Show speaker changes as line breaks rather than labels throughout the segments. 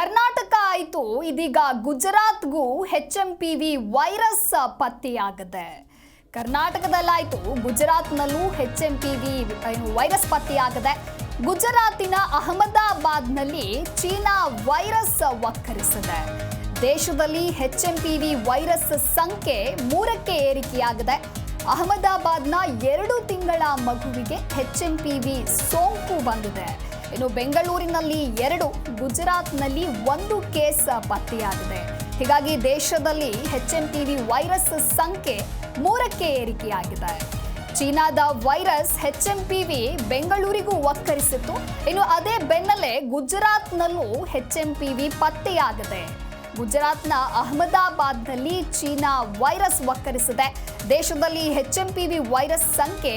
ಕರ್ನಾಟಕ ಆಯಿತು. ಇದೀಗ ಗುಜರಾತ್ಗೂ H M P V virus ಪತ್ತೆಯಾಗಿದೆ. ಕರ್ನಾಟಕದಲ್ಲಾಯಿತು. ಗುಜರಾತ್ನಲ್ಲೂ H M P V virus ಪತ್ತೆಯಾಗಿದೆ. ಗುಜರಾತಿನ ಅಹಮದಾಬಾದ್ನಲ್ಲಿ ಚೀನಾ ವೈರಸ್ ವಕ್ಕರಿಸಿದೆ. ದೇಶದಲ್ಲಿ H M P V virus ಸಂಖ್ಯೆ ಮೂರಕ್ಕೆ ಏರಿಕೆಯಾಗಿದೆ. ಅಹಮದಾಬಾದ್ನ ಎರಡು ತಿಂಗಳ ಮಗುವಿಗೆ ಎಚ್ ಎಂ ಪಿ ವಿ ಸೋಂಕು ಬಂದಿದೆ. ಇನ್ನು ಬೆಂಗಳೂರಿನಲ್ಲಿ ಎರಡು, ಗುಜರಾತ್ನಲ್ಲಿ ಒಂದು ಕೇಸ್ ಪತ್ತೆಯಾಗಿದೆ. ಹೀಗಾಗಿ ದೇಶದಲ್ಲಿ H M T V virus ಸಂಖ್ಯೆ ಮೂರಕ್ಕೆ ಏರಿಕೆಯಾಗಿದೆ. ಚೀನಾದ virus H M P V ಬೆಂಗಳೂರಿಗೂ ಒಕ್ಕರಿಸಿತ್ತು ಇನ್ನು ಅದೇ ಬೆನ್ನಲ್ಲೇ ಗುಜರಾತ್ನಲ್ಲೂ ಹೆಚ್ ಎಂ ಪಿ ವಿ ಪತ್ತೆಯಾಗಿದೆ. ಗುಜರಾತ್ನ ಅಹಮದಾಬಾದ್ನಲ್ಲಿ ಚೀನಾ ವೈರಸ್ ಒಕ್ಕರಿಸಿದೆ ದೇಶದಲ್ಲಿ H M P V virus ಸಂಖ್ಯೆ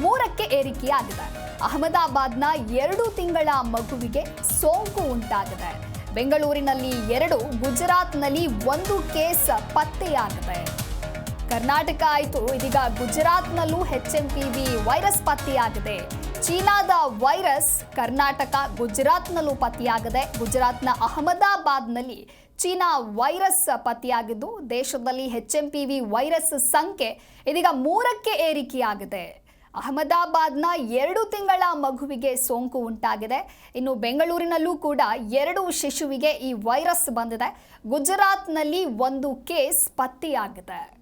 ಮೂರಕ್ಕೆ ಏರಿಕೆಯಾಗಿದೆ. ಅಹಮದಾಬಾದ್ನ ಎರಡು ತಿಂಗಳ ಮಗುವಿಗೆ ಸೋಂಕು ಉಂಟಾಗಿದೆ. ಬೆಂಗಳೂರಿನಲ್ಲಿ ಎರಡು, ಗುಜರಾತ್ನಲ್ಲಿ ಒಂದು ಕೇಸ್ ಪತ್ತೆಯಾಗಿದೆ. ಕರ್ನಾಟಕ ಆಯಿತು, ಇದೀಗ ಗುಜರಾತ್ನಲ್ಲೂ H M P V virus ಪತ್ತೆಯಾಗಿದೆ. ಚೀನಾದ ವೈರಸ್ ಕರ್ನಾಟಕ ಗುಜರಾತ್ನಲ್ಲೂ ಪತ್ತೆಯಾಗಿದೆ. ಗುಜರಾತ್ನ ಅಹಮದಾಬಾದ್ನಲ್ಲಿ ಚೀನಾ ವೈರಸ್ ಪತ್ತೆಯಾಗಿದ್ದು, ದೇಶದಲ್ಲಿ H M P V virus ಸಂಖ್ಯೆ ಇದೀಗ ಮೂರಕ್ಕೆ ಏರಿಕೆಯಾಗಿದೆ. ಅಹಮದಾಬಾದ್ನ ಎರಡು ತಿಂಗಳ ಮಗುವಿಗೆ ಸೋಂಕು ಉಂಟಾಗಿದೆ. ಇನ್ನು ಬೆಂಗಳೂರಿನಲ್ಲೂ ಕೂಡ ಎರಡು ಶಿಶುವಿಗೆ ಈ ವೈರಸ್ ಬಂದಿದೆ. ಗುಜರಾತ್ನಲ್ಲಿ ಒಂದು ಕೇಸ್ ಪತ್ತೆಯಾಗಿದೆ.